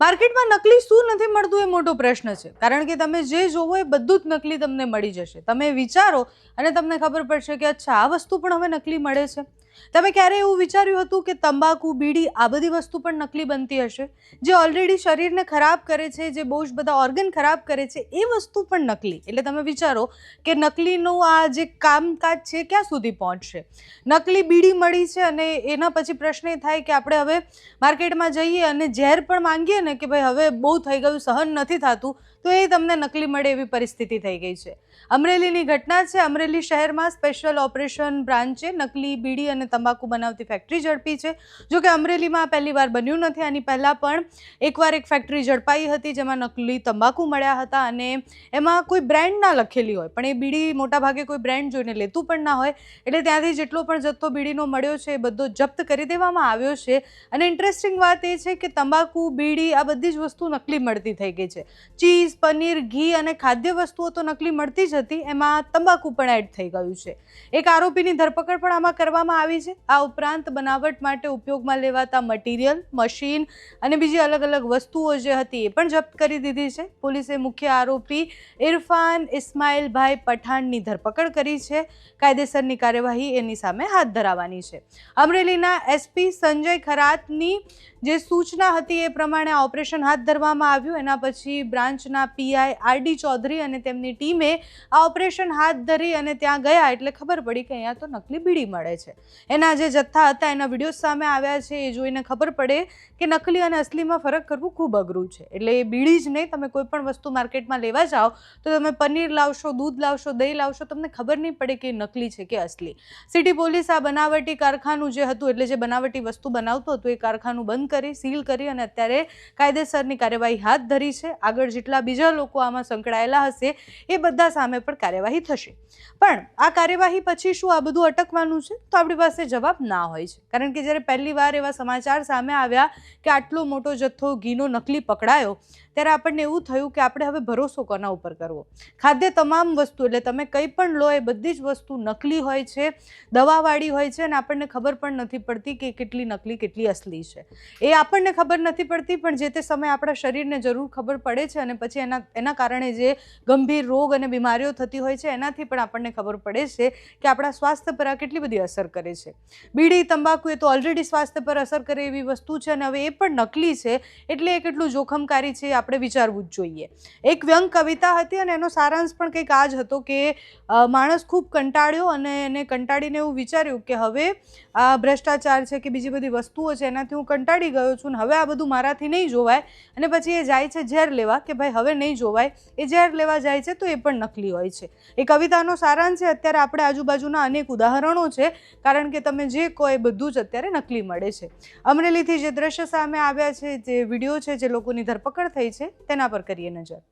માર્કેટમાં નકલી શું નથી મળતું એ મોટો પ્રશ્ન છે. કારણ કે તમે જે જોવો એ બધું જ નકલી તમને મળી જશે. તમે વિચારો અને તમને ખબર પડશે કે અચ્છા, આ વસ્તુ પણ હવે નકલી મળે છે. તમે ક્યારે એવું વિચાર્યું હતું કે તંબાકુ, બીડી આ બધી વસ્તુ પણ નકલી બનતી હશે? જે ઓલરેડી શરીરને ખરાબ કરે છે, જે બહુ જ બધા ઓર્ગન ખરાબ કરે છે, એ વસ્તુ પણ નકલી. એટલે તમે વિચારો કે નકલીનું આ જે કામકાજ છે, ક્યાં સુધી પહોંચશે? નકલી બીડી મળી છે અને એના પછી પ્રશ્ન એ થાય કે આપણે હવે માર્કેટમાં જઈએ અને ઝેર પણ માંગીએ ને કે ભાઈ હવે બહુ થઈ ગયું, સહન નથી થતું તો એ તમને નકલી મળે એવી પરિસ્થિતિ થઈ ગઈ છે. અમરેલીની ઘટના છે. અમરેલી શહેરમાં સ્પેશિયલ ઓપરેશન બ્રાન્ચે નકલી બીડી અને તંબાકુ બનાવતી ફેક્ટરી ઝડપી છે. જો કે અમરેલીમાં પહેલીવાર પહેલી વાર બન્યું નથી. આની પહેલાં પણ એકવાર એક ફેક્ટરી ઝડપાઈ હતી જેમાં નકલી તંબાકુ મળ્યા હતા અને એમાં કોઈ બ્રાન્ડ ના લખેલી હોય. પણ એ બીડી મોટાભાગે કોઈ બ્રાન્ડ જોઈને લેતું પણ ના હોય. એટલે ત્યાંથી જેટલો પણ જથ્થો બીડીનો મળ્યો છે એ બધો જપ્ત કરી દેવામાં આવ્યો છે. અને ઇન્ટરેસ્ટિંગ વાત એ છે કે તંબાકુ, બીડી આ બધી જ વસ્તુ નકલી મળતી થઈ ગઈ છે. ચીઝ પનીર, ઘી અને ખાદ્ય વસ્તુઓ તો નકલી મળતી જ હતી. એમાં તંબાકુ પણ એડ થઈ ગયું છે. એક આરોપીની ધરપકડ પણ આમાં કરવામાં આવી છે. આ ઉપરાંત બનાવટ માટે ઉપયોગમાં લેવાતા મટીરિયલ મશીન અને બીજી અલગ અલગ વસ્તુઓ જે હતી એ પણ જપ્ત કરી દીધી છે. પોલીસે મુખ્ય આરોપી ઇરફાન ઇસ્માઇલભાઈ પઠાણની ધરપકડ કરી છે. કાયદેસરની કાર્યવાહી એની સામે હાથ ધરાવવાની છે. અમરેલીના એસપી સંજય ખરાતની જે સૂચના હતી એ પ્રમાણે આ ઓપરેશન હાથ ધરવામાં આવ્યું. એના પછી બ્રાન્ચના પીઆઈ આર ડી ચૌધરી અને તેમની ટીમે આ ઓપરેશન હાથ ધરી અને ત્યાં ગયા એટલે ખબર પડી કે અહીંયા તો નકલી બીડી મળે છે. એના જે જથ્થા હતા, એના વીડિયો સામે આવ્યા છે, એ જોઈને ખબર પડે કે નકલી અને અસલીમાં ફરક કરવું ખૂબ અઘરું છે. એટલે એ બીડી જ નહીં, તમે કોઈ પણ વસ્તુ માર્કેટમાં લેવા જાઓ, તો તમે પનીર લાવશો, દૂધ લાવશો, દહીં લાવશો, તમને ખબર નહીં પડે કે નકલી છે કે અસલી. સિટી પોલીસ આ બનાવટી કારખાનું જે હતું, એટલે જે બનાવટી વસ્તુ બનાવતું હતું, એ કારખાનું બંધ કરી, સીલ કરી અને અત્યારે કાયદેસરની કાર્યવાહી હાથ ધરી છે. આગળ જેટલા બીજા લોકો આમાં સંકળાયેલા હશે, એ બધા સામે પણ કાર્યવાહી થશે. પણ આ કાર્યવાહી પછી શું આ બધું અટકવાનું છે? તો આપણી પાસે જવાબ ના હોય છે. કારણ કે જ્યારે પહેલી વાર એવા સમાચાર સામે આવ્યા કે આટલો મોટો જથ્થો ઘીનો નકલી પકડાયો, ત્યારે આપણને એવું થયું કે આપણે હવે ભરોસો કોના ઉપર કરવો? ખાદ્ય તમામ વસ્તુ, એટલે તમે કંઈ પણ લો, એ બધી જ વસ્તુ નકલી હોય છે, દવાવાળી હોય છે, અને આપણને ખબર પણ નથી પડતી કે કેટલી નકલી, કેટલી અસલી છે. એ આપણને ખબર નથી પડતી, પણ જે તે સમયે આપણા શરીરને જરૂર ખબર પડે છે અને પછી એના એના કારણે જે ગંભીર રોગ અને બીમારીઓ થતી હોય છે, એનાથી પણ આપણને ખબર પડે છે કે આપણા સ્વાસ્થ્ય પર આ કેટલી બધી અસર કરે છે. બીડી, તંબાકુ એ તો ઓલરેડી સ્વાસ્થ્ય પર અસર કરે એવી વસ્તુ છે અને હવે એ પણ નકલી છે, એટલે એ કેટલું જોખમકારી છે આપણે વિચારવું જ જોઈએ. એક વ્યંગ કવિતા હતી અને એનો સારાંશ પણ કંઈક આ જ હતો કે માણસ ખૂબ કંટાળ્યો અને એને કંટાળીને એવું વિચાર્યું કે હવે આ ભ્રષ્ટાચાર છે કે બીજી બધી વસ્તુઓ છે, એનાથી હું કંટાળી ગયો છું ને હવે આ બધું મારાથી નહીં જોવાય અને પછી એ જાય છે ઝેર લેવા કે ભાઈ હવે નહીં જોવાય, એ ઝેર લેવા જાય છે તો એ પણ નકલી હોય છે. એ કવિતાનો સારાંશ છે, અત્યારે આપણે આજુબાજુના અનેક ઉદાહરણો છે, કારણ કે તમે જે કહો એ બધું જ અત્યારે નકલી મળે છે. અમરેલીથી જે દ્રશ્ય સામે આવ્યા છે, જે વીડિયો છે, જે લોકોની ધરપકડ થઈ છે, તેના પર કરીએ નજર.